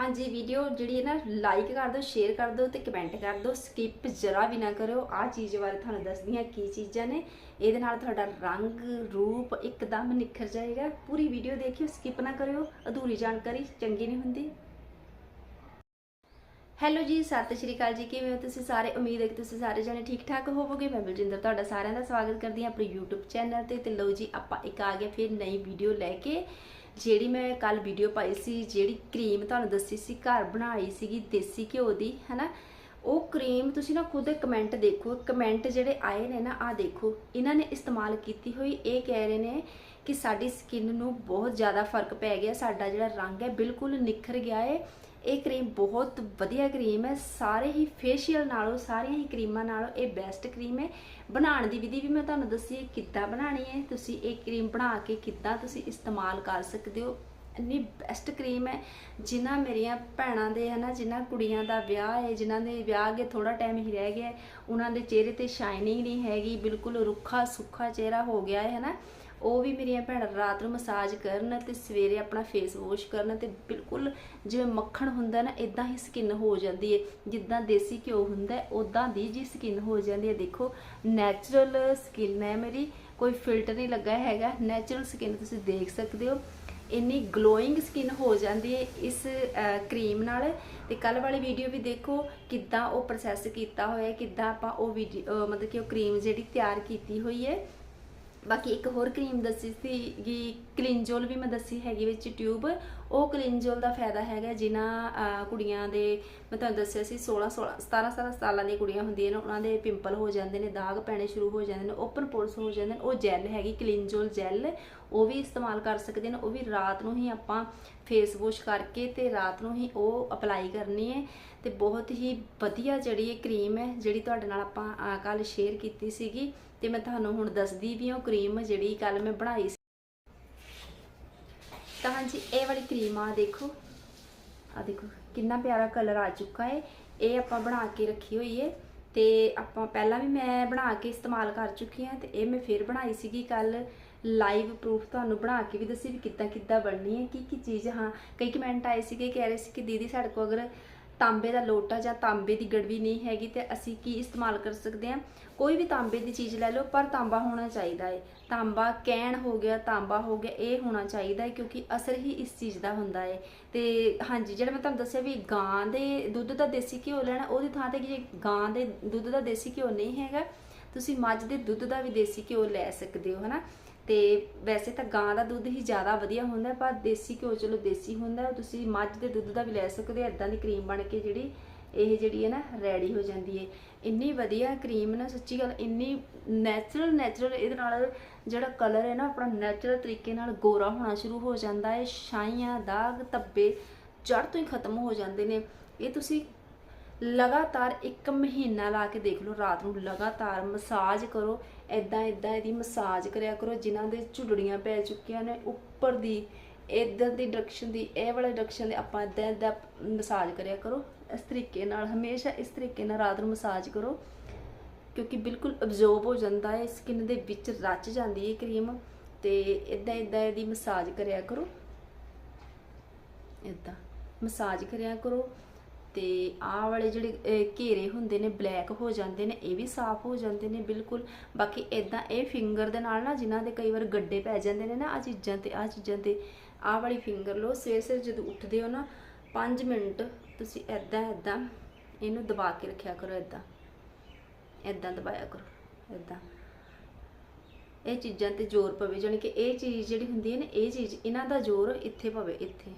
ਹਾਂਜੀ, ਵੀਡੀਓ ਜਿਹੜੀ ਹੈ ਨਾ ਲਾਈਕ ਕਰ ਦਿਓ ਸ਼ੇਅਰ ਕਰ ਦਿਓ ਤੇ ਕਮੈਂਟ ਕਰ ਦਿਓ। ਸਕਿਪ ਜਰਾ ਵੀ ਨਾ ਕਰਿਓ। ਆ ਚੀਜ਼ ਬਾਰੇ ਤੁਹਾਨੂੰ ਦੱਸਦੀ ਹਾਂ ਕੀ ਚੀਜ਼ਾਂ ਨੇ। ਇਹਦੇ ਨਾਲ ਤੁਹਾਡਾ ਰੰਗ, ਰੂਪ ਇੱਕਦਮ ਨਿਖਰ ਜਾਏਗਾ। ਪੂਰੀ ਵੀਡੀਓ ਦੇਖਿਓ ਸਕਿਪ ਨਾ ਕਰਿਓ। ਅਧੂਰੀ ਜਾਣਕਾਰੀ ਚੰਗੀ ਨਹੀਂ ਹੁੰਦੀ। ਹੈਲੋ ਜੀ, ਸਤਿ ਸ਼੍ਰੀ ਅਕਾਲ ਜੀ। ਕਿਵੇਂ ਹੋ ਤੁਸੀਂ ਸਾਰੇ? ਉਮੀਦ ਹੈ ਕਿ ਤੁਸੀਂ ਸਾਰੇ ਜਣੇ ਠੀਕ ਠਾਕ ਹੋਵੋਗੇ। ਮੈਂ ਬਲਜਿੰਦਰ ਤੁਹਾਡਾ ਸਾਰਿਆਂ ਦਾ ਸਵਾਗਤ ਕਰਦੀ ਹਾਂ ਆਪਣੇ YouTube ਚੈਨਲ ਤੇ। ਤੇ ਲਓ ਜੀ, ਆਪਾਂ ਇੱਕ ਆ ਗਏ, ਫਿਰ ਨਈ ਵੀਡੀਓ ਲੈ ਕੇ। ਜਿਹੜੀ ਮੈਂ ਕੱਲ ਵੀਡੀਓ ਪਾਈ ਸੀ, ਜਿਹੜੀ ਕਰੀਮ ਤੁਹਾਨੂੰ ਦੱਸੀ ਸੀ, ਘਰ ਬਣਾਈ ਸੀਗੀ ਦੇਸੀ ਘਿਓ ਦੀ, ਹਨਾ? ਉਹ ਕਰੀਮ ਤੁਸੀਂ ਨਾ ਖੁਦ ਕਮੈਂਟ ਦੇਖੋ ਕਮੈਂਟ ਜਿਹੜੇ ਆਏ ਨੇ ਨਾ ਆ ਦੇਖੋ, ਇਹਨਾਂ ਨੇ ਇਸਤੇਮਾਲ ਕੀਤੀ ਹੋਈ, ਇਹ ਕਹਿ ਰਹੇ ਨੇ ਕਿ ਸਾਡੀ ਸਕਿਨ ਨੂੰ ਬਹੁਤ ਜ਼ਿਆਦਾ ਫ਼ਰਕ ਪੈ ਗਿਆ, ਸਾਡਾ ਜਿਹੜਾ ਰੰਗ ਹੈ ਬਿਲਕੁਲ ਨਿਖਰ ਗਿਆ ਹੈ ਇਹ ਕਰੀਮ ਬਹੁਤ ਵਧੀਆ ਕਰੀਮ ਹੈ। ਸਾਰੇ ਹੀ ਫੇਸ਼ੀਅਲ ਨਾਲੋਂ, ਸਾਰੀਆਂ ਹੀ ਕਰੀਮਾਂ ਨਾਲੋਂ ਇਹ ਬੈਸਟ ਕਰੀਮ ਹੈ। ਬਣਾਉਣ ਦੀ ਵਿਧੀ ਵੀ ਮੈਂ ਤੁਹਾਨੂੰ ਦੱਸੀ ਹੈ, ਕਿੱਦਾਂ ਬਣਾਉਣੀ ਹੈ। ਤੁਸੀਂ ਇਹ ਕਰੀਮ ਬਣਾ ਕੇ ਕਿੱਦਾਂ ਤੁਸੀਂ ਇਸਤੇਮਾਲ ਕਰ ਸਕਦੇ ਹੋ। ਇੰਨੀ ਬੈਸਟ ਕਰੀਮ ਹੈ, ਜਿਨ੍ਹਾਂ ਮੇਰੀਆਂ ਭੈਣਾਂ ਦੇ, ਹਨਾ, ਜਿਨ੍ਹਾਂ ਕੁੜੀਆਂ ਦਾ ਵਿਆਹ ਹੈ, ਜਿਨ੍ਹਾਂ ਦੇ ਵਿਆਹ ਅੱਗੇ ਥੋੜਾ ਟਾਈਮ ਹੀ ਰਹਿ ਗਿਆ ਉਹਨਾਂ ਦੇ ਚਿਹਰੇ ਤੇ ਸ਼ਾਈਨਿੰਗ ਨਹੀਂ ਹੈਗੀ, ਬਿਲਕੁਲ ਰੁੱਖਾ ਸੁੱਖਾ ਚਿਹਰਾ ਹੋ ਗਿਆ ਹੈ, ਹਨਾ। ਉਹ ਵੀ ਮੇਰੀਆਂ ਭੈਣਾਂ ਰਾਤ ਨੂੰ ਮਸਾਜ ਕਰਨ ਤੇ ਸਵੇਰੇ ਆਪਣਾ ਫੇਸ ਵਾਸ਼ ਕਰਨ ਤੇ ਬਿਲਕੁਲ ਜਿਵੇਂ ਮੱਖਣ ਹੁੰਦਾ ਨਾ ਇਦਾਂ ਹੀ ਸਕਿਨ ਹੋ ਜਾਂਦੀ ਹੈ। ਜਿੱਦਾਂ ਦੇਸੀ ਘਿਓ ਹੁੰਦਾ ਹੈ, ਉਦਾਂ ਦੀ ਜੀ ਸਕਿਨ ਹੋ ਜਾਂਦੀ ਹੈ। ਦੇਖੋ ਨੈਚੁਰਲ ਸਕਿਨ ਹੈ ਮੇਰੀ ਕੋਈ ਫਿਲਟਰ ਨਹੀਂ ਲੱਗਾ ਹੈਗਾ। ਨੈਚੁਰਲ ਸਕਿਨ ਤੁਸੀਂ ਦੇਖ ਸਕਦੇ ਹੋ। ਇੰਨੀ ਗਲੋਇੰਗ ਸਕਿਨ ਹੋ ਜਾਂਦੀ ਹੈ ਇਸ ਕਰੀਮ ਨਾਲ। ਤੇ ਕੱਲ ਵਾਲੀ ਵੀਡੀਓ ਵੀ ਦੇਖੋ ਕਿੱਦਾਂ ਉਹ ਪ੍ਰੋਸੈਸ ਕੀਤਾ ਹੋਇਆ ਕਿੱਦਾਂ ਆਪਾਂ ਉਹ ਵੀਡੀਓ ਮਤਲਬ ਕਿ ਉਹ ਕਰੀਮ ਜਿਹੜੀ ਤਿਆਰ ਕੀਤੀ ਹੋਈ ਹੈ। ਬਾਕੀ ਇੱਕ ਹੋਰ ਕਰੀਮ ਦੱਸੀ ਸੀਗੀ ਕਲਿੰਜੋਲ ਵੀ ਮੈਂ ਦੱਸੀ ਹੈਗੀ ਵਿੱਚ ਟਿਊਬ ਉਹ ਕਲਿੰਜੋਲ ਦਾ ਫਾਇਦਾ ਹੈਗਾ ਜਿਨ੍ਹਾਂ ਕੁੜੀਆਂ ਦੇ, ਮੈਂ ਤੁਹਾਨੂੰ ਦੱਸਿਆ ਸੀ 16 16 17 17 ਸਾਲਾਂ ਦੀਆਂ ਕੁੜੀਆਂ ਹੁੰਦੀਆਂ ਨੇ, ਉਹਨਾਂ ਦੇ ਪਿੰਪਲ ਹੋ ਜਾਂਦੇ ਨੇ, ਦਾਗ ਪੈਣੇ ਸ਼ੁਰੂ ਹੋ ਜਾਂਦੇ ਨੇ, ਓਪਨ ਪੋਰਸ ਹੋ ਜਾਂਦੇ ਨੇ, ਉਹ ਜੈਲ ਹੈਗੀ ਕਲਿੰਜੋਲ ਜੈਲ, ਉਹ ਵੀ ਇਸਤੇਮਾਲ ਕਰ ਸਕਦੇ ਨੇ, ਉਹ ਵੀ ਰਾਤ ਨੂੰ ਹੀ ਆਪਾਂ ਫੇਸ ਵਾਸ਼ ਕਰਕੇ ਤੇ ਰਾਤ ਨੂੰ ਹੀ ਉਹ ਅਪਲਾਈ ਕਰਨੀ ਹੈ ਤੇ ਬਹੁਤ ਹੀ ਵਧੀਆ ਜਿਹੜੀ ਇਹ ਕਰੀਮ ਹੈ, ਜਿਹੜੀ ਤੁਹਾਡੇ ਨਾਲ ਆਪਾਂ ਕੱਲ ਸ਼ੇਅਰ ਕੀਤੀ ਸੀਗੀ ਤੇ ਮੈਂ ਤੁਹਾਨੂੰ ਹੁਣ ਦੱਸਦੀ ਵੀ ਹਾਂ ਉਹ ਕਰੀਮ ਜਿਹੜੀ ਕੱਲ ਮੈਂ ਬਣਾਈ ਸੀ ਤਾਂ ਹਾਂਜੀ, ਇਹ ਵਾਲੀ ਕਰੀਮ ਆ, ਦੇਖੋ। ਆ ਦੇਖੋ, ਕਿੰਨਾ ਪਿਆਰਾ ਕਲਰ ਆ ਚੁੱਕਾ ਹੈ ਇਹ ਆਪਾਂ ਬਣਾ ਕੇ ਰੱਖੀ ਹੋਈ ਹੈ ਤੇ ਆਪਾਂ ਪਹਿਲਾਂ ਵੀ ਮੈਂ ਬਣਾ ਕੇ ਇਸਤੇਮਾਲ ਕਰ ਚੁੱਕੀ ਹਾਂ ਤੇ ਇਹ ਮੈਂ ਫਿਰ ਬਣਾਈ ਸੀਗੀ ਕੱਲ ਲਾਈਵ ਪ੍ਰੂਫ ਤੁਹਾਨੂੰ ਬਣਾ ਕੇ ਵੀ ਦੱਸੀ ਵੀ ਕਿੱਦਾਂ ਕਿੱਦਾਂ ਬਣਨੀ ਹੈ ਕੀ ਕੀ ਚੀਜ਼, ਹਾਂ। ਕਈ ਕਮੈਂਟ ਆਏ ਸੀਗੇ, ਕਹਿ ਰਹੇ ਸੀ ਕਿ ਦੀਦੀ ਸਾਡੇ ਕੋਲ ਅਗਰ ਤਾਂਬੇ ਦਾ ਲੋਟਾ ਜਾਂ ਤਾਂਬੇ ਦੀ ਗੜਵੀ ਨਹੀਂ ਹੈਗੀ ਤੇ ਅਸੀਂ ਕੀ ਇਸਤੇਮਾਲ ਕਰ ਸਕਦੇ ਹਾਂ? ਕੋਈ ਵੀ ਤਾਂਬੇ ਦੀ ਚੀਜ਼ ਲੈ ਲਓ, ਪਰ ਤਾਂਬਾ ਹੋਣਾ ਚਾਹੀਦਾ ਹੈ। ਤਾਂਬਾ ਕੈਨ ਹੋ ਗਿਆ, ਤਾਂਬਾ ਹੋ ਗਿਆ, ਇਹ ਹੋਣਾ ਚਾਹੀਦਾ ਹੈ ਕਿਉਂਕਿ ਅਸਰ ਹੀ ਇਸ ਚੀਜ਼ ਦਾ ਹੁੰਦਾ ਹੈ। ਤੇ ਹਾਂਜੀ, ਜਿਹੜਾ ਮੈਂ ਤੁਹਾਨੂੰ ਦੱਸਿਆ ਵੀ ਗਾਂ ਦੇ ਦੁੱਧ ਦਾ ਦੇਸੀ ਘਿਓ ਲੈਣਾ, ਉਹਦੀ ਥਾਂ ਤੇ ਜੇ ਗਾਂ ਦੇ ਦੁੱਧ ਦਾ ਦੇਸੀ ਘਿਓ ਨਹੀਂ ਹੈਗਾ, ਤੁਸੀਂ ਮੱਝ ਦੇ ਦੁੱਧ ਦਾ ਵੀ ਦੇਸੀ ਘਿਓ ਲੈ ਸਕਦੇ ਹੋ, ਹਨਾ? ਤੇ ਵੈਸੇ ਤਾਂ ਗਾਂ ਦਾ ਦੁੱਧ ਹੀ ਜ਼ਿਆਦਾ ਵਧੀਆ ਹੁੰਦਾ, ਪਰ ਦੇਸੀ ਘਿਓ ਚਲੋ ਦੇਸੀ ਹੁੰਦਾ, ਤੁਸੀਂ ਮੱਝ ਦੇ ਦੁੱਧ ਦਾ ਵੀ ਲੈ ਸਕਦੇ ਹੋ ਇਦਾਂ ਦੀ ਕਰੀਮ ਬਣ ਕੇ ਜਿਹੜੀ ਇਹ ਜਿਹੜੀ ਹੈ ਨਾ, ਰੈਡੀ ਹੋ ਜਾਂਦੀ ਹੈ। ਇੰਨੀ ਵਧੀਆ ਕਰੀਮ ਨਾ, ਸੱਚੀ ਗੱਲ ਇੰਨੀ ਨੈਚੁਰਲ ਨੈਚੁਰਲ ਇਹਦੇ ਨਾਲ ਜਿਹੜਾ ਕਲਰ ਹੈ ਨਾ, ਆਪਣਾ ਨੈਚੁਰਲ ਤਰੀਕੇ ਨਾਲ ਗੋਰਾ ਹੋਣਾ ਸ਼ੁਰੂ ਹੋ ਜਾਂਦਾ ਹੈ, ਛਾਈਆਂ, ਦਾਗ, ਧੱਬੇ ਜੜ ਤੋਂ ਹੀ ਖਤਮ ਹੋ ਜਾਂਦੇ ਨੇ। ਇਹ ਤੁਸੀਂ ਲਗਾਤਾਰ ਇੱਕ ਮਹੀਨਾ ਲਾ ਕੇ ਦੇਖ ਲਓ ਰਾਤ ਨੂੰ ਲਗਾਤਾਰ ਮਸਾਜ ਕਰੋ ਐਦਾਂ ਐਦਾਂ ਇਹਦੀ ਮਸਾਜ ਕਰਿਆ ਕਰੋ, ਜਿਨ੍ਹਾਂ ਦੇ ਝੁੱਲੜੀਆਂ ਪੈ ਚੁੱਕੀਆਂ ਨੇ ਉੱਪਰ ਦੀ ਇਧਰ ਦੀ ਡਾਇਰੈਕਸ਼ਨ ਦੀ, ਇਹ ਵਾਲੇ ਡਾਇਰੈਕਸ਼ਨ ਦੇ ਆਪਾਂ ਐਦਾਂ ਐਦਾਂ ਮਸਾਜ ਕਰਿਆ ਕਰੋ। ਇਸ ਤਰੀਕੇ ਨਾਲ, ਹਮੇਸ਼ਾ ਇਸ ਤਰੀਕੇ ਨਾਲ ਰਾਤ ਨੂੰ ਮਸਾਜ ਕਰੋ, ਕਿਉਂਕਿ ਬਿਲਕੁਲ ਅਬਜ਼ੋਰਬ ਹੋ ਜਾਂਦਾ ਹੈ ਸਕਿਨ ਦੇ ਵਿੱਚ ਰਚ ਜਾਂਦੀ ਹੈ ਕਰੀਮ ਤੇ ਇਦਾਂ ਇਦਾਂ ਇਹਦੀ ਮਸਾਜ ਕਰਿਆ ਕਰੋ। ਇਦਾਂ ਮਸਾਜ ਕਰਿਆ ਕਰੋ। ਤੇ ਆਹ ਵਾਲੇ ਜਿਹੜੇ ਘੇਰੇ ਹੁੰਦੇ ਨੇ, ਬਲੈਕ ਹੋ ਜਾਂਦੇ ਨੇ, ਇਹ ਵੀ ਸਾਫ਼ ਹੋ ਜਾਂਦੇ ਨੇ, ਬਿਲਕੁਲ। ਬਾਕੀ ਇਦਾਂ ਇਹ ਫਿੰਗਰ ਦੇ ਨਾਲ ਨਾ ਜਿਨ੍ਹਾਂ ਦੇ ਕਈ ਵਾਰ ਗੱਡੇ ਪੈ ਜਾਂਦੇ ਨੇ ਨਾ ਆ ਚੀਜ਼ਾਂ ਤੇ ਆ ਚੀਜ਼ਾਂ ਤੇ, ਆਹ ਵਾਲੀ ਫਿੰਗਰ ਲਓ, ਸਵੇਰ ਸਵੇਰ ਜਦੋਂ ਉੱਠਦੇ ਹੋ ਨਾ 5 ਮਿੰਟ ਤੁਸੀਂ ਇਦਾਂ ਇਦਾਂ ਇਹਨੂੰ ਦਬਾ ਕੇ ਰੱਖਿਆ ਕਰੋ ਇਦਾਂ ਇਦਾਂ ਦਬਾਇਆ ਕਰੋ ਇਦਾਂ ਇਹ ਚੀਜ਼ਾਂ ਤੇ ਜ਼ੋਰ ਪਵੇ, ਜਾਣੀ ਕਿ ਇਹ ਚੀਜ਼ ਜਿਹੜੀ ਹੁੰਦੀ ਹੈ ਨਾ, ਇਹ ਚੀਜ਼, ਇਹਨਾਂ ਦਾ ਜ਼ੋਰ ਇੱਥੇ ਪਵੇ, ਇੱਥੇ।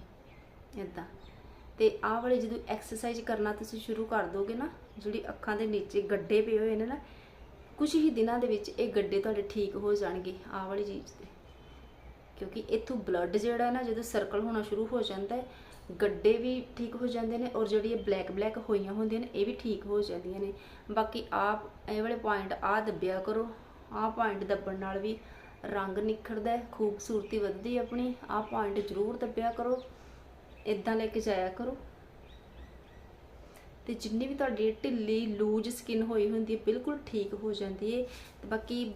ਇਦਾਂ ਤੇ ਆਹ ਵਾਲੇ ਜਦੋਂ ਐਕਸਰਸਾਈਜ਼ ਕਰਨਾ ਤੁਸੀਂ ਸ਼ੁਰੂ ਕਰ ਦੋਗੇ ਨਾ, ਜਿਹੜੀ ਅੱਖਾਂ ਦੇ ਨੀਚੇ ਗੱਡੇ ਪਏ ਹੋਏ ਨੇ ਨਾ ਕੁਝ ਹੀ ਦਿਨਾਂ ਦੇ ਵਿੱਚ ਇਹ ਗੱਡੇ ਤੁਹਾਡੇ ਠੀਕ ਹੋ ਜਾਣਗੇ ਆਹ ਵਾਲੀ ਚੀਜ਼ ਤੇ। ਕਿਉਂਕਿ ਇੱਥੋਂ ਬਲੱਡ ਜਿਹੜਾ ਹੈ ਨਾ, ਜਦੋਂ ਸਰਕਲ ਹੋਣਾ ਸ਼ੁਰੂ ਹੋ ਜਾਂਦਾ ਹੈ, ਗੱਡੇ ਵੀ ਠੀਕ ਹੋ ਜਾਂਦੇ ਨੇ ਔਰ ਜਿਹੜੀ ਇਹ ਬਲੈਕ ਬਲੈਕ ਹੋਈਆਂ ਹੁੰਦੀਆਂ ਨੇ, ਇਹ ਵੀ ਠੀਕ ਹੋ ਜਾਂਦੀਆਂ ਨੇ। ਬਾਕੀ ਆਪ ਇਹ ਵਾਲੇ ਪੁਆਇੰਟ ਆ ਦੱਬਿਆ ਕਰੋ, ਆਹ ਪੁਆਇੰਟ ਦੱਬਣ ਨਾਲ ਵੀ ਰੰਗ ਨਿਖਰਦਾ ਹੈ, ਖੂਬਸੂਰਤੀ ਵੱਧਦੀ ਆਪਣੀ, ਆਹ ਪੁਆਇੰਟ ਜ਼ਰੂਰ ਦੱਬਿਆ ਕਰੋ। ਇਦਾਂ ਲੈ ਕੇ ਜਾਇਆ ਕਰੋ। ਤੇ ਜਿੰਨੀ ਵੀ ਤੁਹਾਡੀ ਢਿੱਲੀ, ਲੂਜ ਸਕਿਨ ਹੋਈ ਹੁੰਦੀ ਹੈ, ਬਿਲਕੁਲ ਠੀਕ ਹੋ ਜਾਂਦੀ ਹੈ। ਤੇ ਬਾਕੀ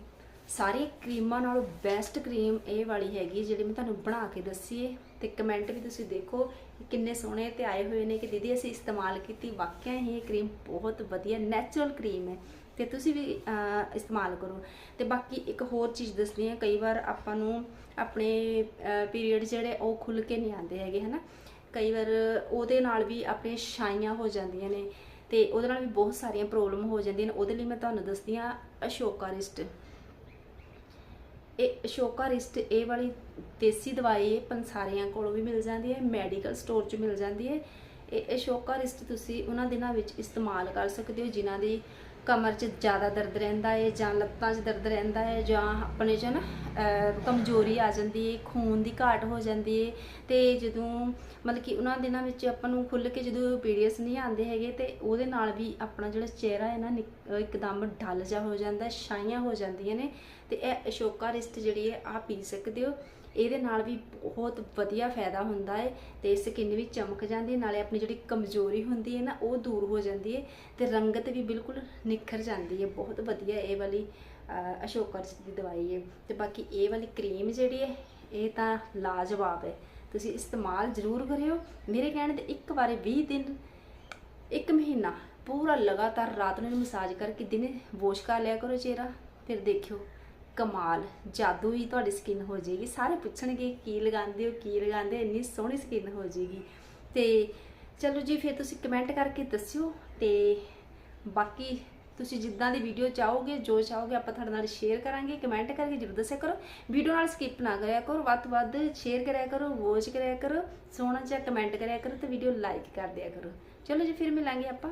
ਸਾਰੀ ਕਰੀਮਾਂ ਨਾਲੋਂ ਬੈਸਟ ਕਰੀਮ ਇਹ ਵਾਲੀ ਹੈਗੀ ਜਿਹੜੀ ਮੈਂ ਤੁਹਾਨੂੰ ਬਣਾ ਕੇ ਦੱਸੀ ਹੈ। ਤੇ ਕਮੈਂਟ ਵੀ ਤੁਸੀਂ ਦੇਖੋ ਕਿੰਨੇ ਸੋਹਣੇ ਤੇ ਆਏ ਹੋਏ ਨੇ ਕਿ ਦੀਦੀ ਅਸੀਂ ਇਸਤੇਮਾਲ ਕੀਤੀ। ਵਾਕਿਆ ਹੀ ਇਹ ਕਰੀਮ ਬਹੁਤ ਵਧੀਆ ਨੈਚੁਰਲ ਕਰੀਮ ਹੈ। ਤੇ ਤੁਸੀਂ ਵੀ ਇਸਤੇਮਾਲ ਕਰੋ। ਤੇ ਬਾਕੀ ਇੱਕ ਹੋਰ ਚੀਜ਼ ਦੱਸਦੀ ਹਾਂ, ਕਈ ਵਾਰ ਆਪਾਂ ਨੂੰ ਆਪਣੇ ਪੀਰੀਅਡ ਜਿਹੜੇ ਉਹ ਖੁੱਲ ਕੇ ਨਹੀਂ ਆਉਂਦੇ ਹੈਗੇ, ਹਨਾ? ਕਈ ਵਾਰ ਉਹਦੇ ਨਾਲ ਵੀ ਆਪਣੇ ਛਾਈਆਂ ਹੋ ਜਾਂਦੀਆਂ ਨੇ ਤੇ ਉਹਦੇ ਨਾਲ ਵੀ ਬਹੁਤ ਸਾਰੀਆਂ ਪ੍ਰੋਬਲਮ ਹੋ ਜਾਂਦੀਆਂ ਨੇ। ਉਹਦੇ ਲਈ ਮੈਂ ਤੁਹਾਨੂੰ ਦੱਸਦੀ ਹਾਂ ਅਸ਼ੋਕਾ ਰਿਸਟ। ਇਹ ਅਸ਼ੋਕਾ ਰਿਸਟ ਇਹ ਵਾਲੀ ਦੇਸੀ ਦਵਾਈ ਇਹ ਪੰਸਾਰੀਆਂ ਕੋਲੋਂ ਵੀ ਮਿਲ ਜਾਂਦੀ ਹੈ ਮੈਡੀਕਲ ਸਟੋਰ 'ਚ ਮਿਲ ਜਾਂਦੀ ਹੈ। ਇਹ ਅਸ਼ੋਕਾ ਰਿਸਟ ਤੁਸੀਂ ਉਹਨਾਂ ਦਿਨਾਂ ਵਿੱਚ ਇਸਤੇਮਾਲ ਕਰ ਸਕਦੇ ਹੋ, ਜਿਨ੍ਹਾਂ ਦੀ ਕਮਰ 'ਚ ਜ਼ਿਆਦਾ ਦਰਦ ਰਹਿੰਦਾ ਹੈ ਜਾਂ ਲੱਤਾਂ 'ਚ ਦਰਦ ਰਹਿੰਦਾ ਹੈ ਜਾਂ ਆਪਣੇ 'ਚ ਨਾ ਕਮਜ਼ੋਰੀ ਆ ਜਾਂਦੀ ਹੈ ਖੂਨ ਦੀ ਘਾਟ ਹੋ ਜਾਂਦੀ ਹੈ ਤੇ ਜਦੋਂ ਮਤਲਬ ਕਿ ਉਹਨਾਂ ਦਿਨਾਂ ਵਿੱਚ ਆਪਾਂ ਨੂੰ ਖੁੱਲ ਕੇ ਜਦੋਂ ਪੀਰੀਅਡਸ ਨਹੀਂ ਆਉਂਦੇ ਹੈਗੇ ਤੇ ਉਹਦੇ ਨਾਲ ਵੀ ਆਪਣਾ ਜਿਹੜਾ ਚਿਹਰਾ ਹੈ ਨਾ ਨਿਕ- ਅਹ, ਇੱਕਦਮ ਢਲ ਜਾ ਹੋ ਜਾਂਦਾ, ਛਾਈਆਂ ਹੋ ਜਾਂਦੀਆਂ ਨੇ ਤੇ ਇਹ ਅਸ਼ੋਕਾ ਰਿਸਟ ਜਿਹੜੀ ਹੈ ਆ ਪੀ ਸਕਦੇ ਹੋ। ਇਹਦੇ ਨਾਲ ਵੀ ਬਹੁਤ ਵਧੀਆ ਫਾਇਦਾ ਹੁੰਦਾ ਹੈ ਤੇ ਸਕਿਨ ਵੀ ਚਮਕ ਜਾਂਦੀ ਹੈ ਨਾਲੇ ਆਪਣੀ ਜਿਹੜੀ ਕਮਜ਼ੋਰੀ ਹੁੰਦੀ ਹੈ ਨਾ ਉਹ ਦੂਰ ਹੋ ਜਾਂਦੀ ਹੈ ਤੇ ਰੰਗਤ ਵੀ ਬਿਲਕੁਲ ਨਿਖਰ ਜਾਂਦੀ ਹੈ ਬਹੁਤ ਵਧੀਆ ਇਹ ਵਾਲੀ ਅਹ, ਦੀ ਦਵਾਈ ਹੈ ਤੇ ਬਾਕੀ ਇਹ ਵਾਲੀ ਕਰੀਮ ਜਿਹੜੀ ਹੈ ਇਹ ਤਾਂ ਲਾਜਵਾਬ ਹੈ ਤੁਸੀਂ ਇਸਤੇਮਾਲ ਜ਼ਰੂਰ ਕਰਿਓ। ਮੇਰੇ ਕਹਿਣ ਤੇ ਇੱਕ ਵਾਰੀ 20 ਦਿਨ ਇੱਕ ਮਹੀਨਾ ਪੂਰਾ ਲਗਾਤਾਰ ਰਾਤ ਨੂੰ ਮਸਾਜ ਕਰਕੇ ਦਿਨੇ ਵਾਸ਼ ਕਰ ਲਿਆ ਕਰੋ ਚਿਹਰਾ ਫਿਰ ਦੇਖਿਓ। ਕਮਾਲ, ਜਾਦੂ ਹੀ ਤੁਹਾਡੀ ਸਕਿਨ ਹੋ ਜਾਏਗੀ। ਸਾਰੇ ਪੁੱਛਣਗੇ ਕੀ ਲਗਾਉਂਦੇ ਹੋ, ਕੀ ਲਗਾਉਂਦੇ ਇੰਨੀ ਸੋਹਣੀ ਸਕਿਨ ਹੋ ਜਾਏਗੀ। ਤੇ ਚਲੋ ਜੀ, ਫਿਰ ਤੁਸੀਂ ਕਮੈਂਟ ਕਰਕੇ ਦੱਸਿਓ ਤੇ ਬਾਕੀ ਤੁਸੀਂ ਜਿੱਦਾਂ ਦੀ ਵੀਡੀਓ ਚਾਹੋਗੇ, ਜੋ ਚਾਹੋਗੇ ਆਪਾਂ ਤੁਹਾਡੇ ਨਾਲ ਸ਼ੇਅਰ ਕਰਾਂਗੇ। ਕਮੈਂਟ ਕਰਕੇ ਜ਼ਰੂਰ ਦੱਸਿਆ ਕਰੋ। ਵੀਡੀਓ ਨਾਲ ਸਕਿਪ ਨਾ ਕਰਿਆ ਕਰੋ, ਵੱਧ ਤੋਂ ਵੱਧ ਸ਼ੇਅਰ ਕਰਿਆ ਕਰੋ ਵੋਚ ਕਰਿਆ ਕਰੋ, ਸੋਹਣਾ ਜਿਹਾ ਕਮੈਂਟ ਕਰਿਆ ਕਰੋ ਤੇ ਵੀਡੀਓ ਲਾਈਕ ਕਰ ਦਿਆ ਕਰੋ। ਚਲੋ ਜੀ, ਫਿਰ ਮਿਲਾਂਗੇ ਆਪਾਂ।